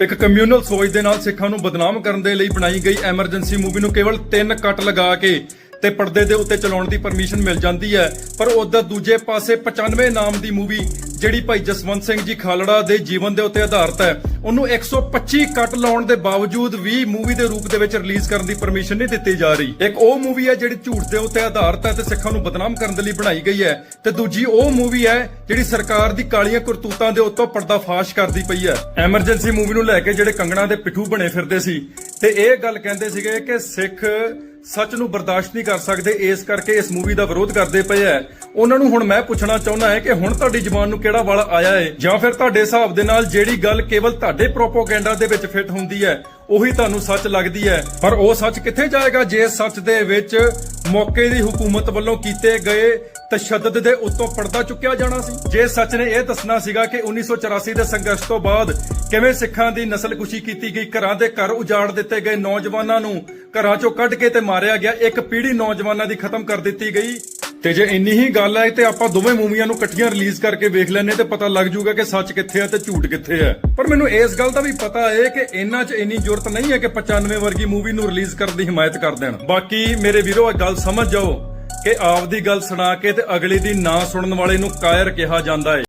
ਇੱਕ ਕਮਿਊਨਲ ਸੋਚ ਦੇ ਨਾਲ ਸਿੱਖਾਂ ਨੂੰ ਬਦਨਾਮ ਕਰਨ ਦੇ ਲਈ ਬਣਾਈ ਗਈ ਐਮਰਜੈਂਸੀ ਮੂਵੀ ਨੂੰ ਕੇਵਲ ਤਿੰਨ ਕੱਟ ਲਗਾ ਕੇ ਤੇ ਪਰਦੇ ਦੇ ਉੱਤੇ ਚਲਾਉਣ ਦੀ ਪਰਮਿਸ਼ਨ ਮਿਲ ਜਾਂਦੀ ਹੈ। ਪਰ ਉਧਰ ਦੂਜੇ ਪਾਸੇ 95 ਨਾਮ ਦੀ ਮੂਵੀ ਜਿਹੜੀ ਭਾਈ ਜਸਵੰਤ ਸਿੰਘ ਜੀ ਖਾਲੜਾ ਦੇ ਜੀਵਨ ਦੇ ਉੱਤੇ ਆਧਾਰਿਤ ਹੈ, ਉਹਨੂੰ 125 ਕੱਟ ਲਾਉਣ ਦੇ ਬਾਵਜੂਦ ਵੀ ਮੂਵੀ ਦੇ ਰੂਪ ਦੇ ਵਿੱਚ ਰਿਲੀਜ਼ ਕਰਨ ਦੀ ਪਰਮਿਸ਼ਨ ਨਹੀਂ ਦਿੱਤੀ ਜਾ ਰਹੀ। ਇੱਕ ਉਹ ਮੂਵੀ ਹੈ ਜਿਹੜੀ ਝੂਠ ਦੇ ਉੱਤੇ ਆਧਾਰਿਤ ਹੈ ਤੇ ਸਿੱਖਾਂ ਨੂੰ ਬਦਨਾਮ ਕਰਨ ਦੇ ਲਈ ਬਣਾਈ ਗਈ ਹੈ ਤੇ ਦੂਜੀ ਉਹ ਮੂਵੀ ਹੈ ਜਿਹੜੀ ਸਰਕਾਰ ਦੀ ਕਾਲੀਆਂ ਕਰਤੂਤਾਂ ਦੇ ਉੱਤੋਂ ਪਰਦਾਫਾਸ਼ ਕਰਦੀ ਪਈ ਹੈ। ਐਮਰਜੈਂਸੀ ਮੂਵੀ ਨੂੰ ਲੈ ਕੇ ਜਿਹੜੇ ਕੰਗਣਾ ਦੇ ਪਿੱਠੂ ਬਣੇ ਫਿਰਦੇ ਸੀ ਤੇ ਇਹ ਗੱਲ ਕਹਿੰਦੇ ਸੀਗੇ ਕਿ ਸਿੱਖ ਸੱਚ ਨੂੰ ਬਰਦਾਸ਼ਤ ਨਹੀਂ ਕਰ ਸਕਦੇ, ਇਸ ਕਰਕੇ ਇਸ ਮੂਵੀ ਦਾ ਵਿਰੋਧ ਕਰਦੇ ਪਏ ਐ। ਉਹਨਾਂ ਨੂੰ ਹੁਣ ਮੈਂ ਪੁੱਛਣਾ ਚਾਹੁੰਦਾ ਹੈ ਕਿ ਹੁਣ ਤੁਹਾਡੀ ਜ਼ੁਬਾਨ ਨੂੰ ਕਿਹੜਾ ਵਾਲਾ ਆਇਆ ਹੈ ਜਾਂ ਫਿਰ ਤੁਹਾਡੇ ਹਿਸਾਬ ਦੇ ਨਾਲ ਜਿਹੜੀ ਗੱਲ ਕੇਵਲ ਤੁਹਾਡੇ ਪ੍ਰੋਪੋਗੈਂਡਾ ਦੇ ਵਿੱਚ ਫਿੱਟ ਹੁੰਦੀ ਹੈ ਉਹੀ ਤੁਹਾਨੂੰ ਸੱਚ ਲੱਗਦੀ ਹੈ ਪਰ ਉਹ ਸੱਚ ਕਿੱਥੇ ਜਾਏਗਾ ਜੇ ਸੱਚ ਦੇ ਵਿੱਚ ਮੌਕੇ ਦੀ ਹਕੂਮਤ ਵੱਲੋਂ ਕੀਤੇ ਗਏ ਤਸ਼ੱਦਦ ਦੇ ਉੱਤੋਂ ਪਰਦਾ ਚੁੱਕਿਆ ਜਾਣਾ ਸੀ। ਜੇ ਸੱਚ ਨੇ ਇਹ ਦੱਸਣਾ ਸੀਗਾ ਕਿ 1984 ਦੇ ਸੰਘਰਸ਼ ਤੋਂ ਬਾਅਦ ਕਿਵੇਂ ਸਿੱਖਾਂ ਦੀ ਨਸਲਕੁਸ਼ੀ ਕੀਤੀ ਗਈ, ਘਰਾਂ ਦੇ ਘਰ ਉਜਾੜ ਦਿੱਤੇ ਗਏ ਨੌਜਵਾਨਾਂ ਨੂੰ ਘਰਾਂ ਚੋਂ ਕੱਢ ਕੇ ਤੇ ਮਾਰਿਆ ਗਿਆ, ਇੱਕ ਪੀੜ੍ਹੀ ਨੌਜਵਾਨਾਂ ਦੀ ਖਤਮ ਕਰ ਦਿੱਤੀ ਗਈ। ਤੇ ਜੇ ਇੰਨੀ ਹੀ ਗੱਲ ਹੈ ਤੇ ਆਪਾਂ ਦੋਵੇਂ ਮੂਵੀਆਂ ਨੂੰ ਇਕੱਠੀਆਂ ਰਿਲੀਜ਼ ਕਰਕੇ ਵੇਖ ਲੈਣੇ ਤੇ ਪਤਾ ਲੱਗ ਜਾਊਗਾ ਕਿ ਸੱਚ ਕਿੱਥੇ ਹੈ ਤੇ ਝੂਠ ਕਿੱਥੇ ਹੈ ਪਰ ਮੈਨੂੰ ਇਸ ਗੱਲ ਦਾ ਵੀ ਪਤਾ ਹੈ ਕਿ ਇਹਨਾਂ 'ਚ ਇੰਨੀ ਜ਼ਰੂਰਤ ਨਹੀਂ ਹੈ ਕਿ 95 ਵਰਗੀ ਮੂਵੀ ਨੂੰ ਰਿਲੀਜ਼ ਕਰਨ ਦੀ ਹਮਾਇਤ ਕਰ ਦੇਣ। ਬਾਕੀ ਮੇਰੇ ਵੀਰੋ, ਇਹ ਗੱਲ ਸਮਝ ਜਾਓ। ਕਿ ਆਪਦੀ ਗੱਲ ਸੁਣਾ ਕੇ ਤੇ ਅਗਲੇ ਦੀ ਨਾ ਸੁਣਨ ਵਾਲੇ ਨੂੰ ਕਾਇਰ ਕਿਹਾ ਜਾਂਦਾ ਹੈ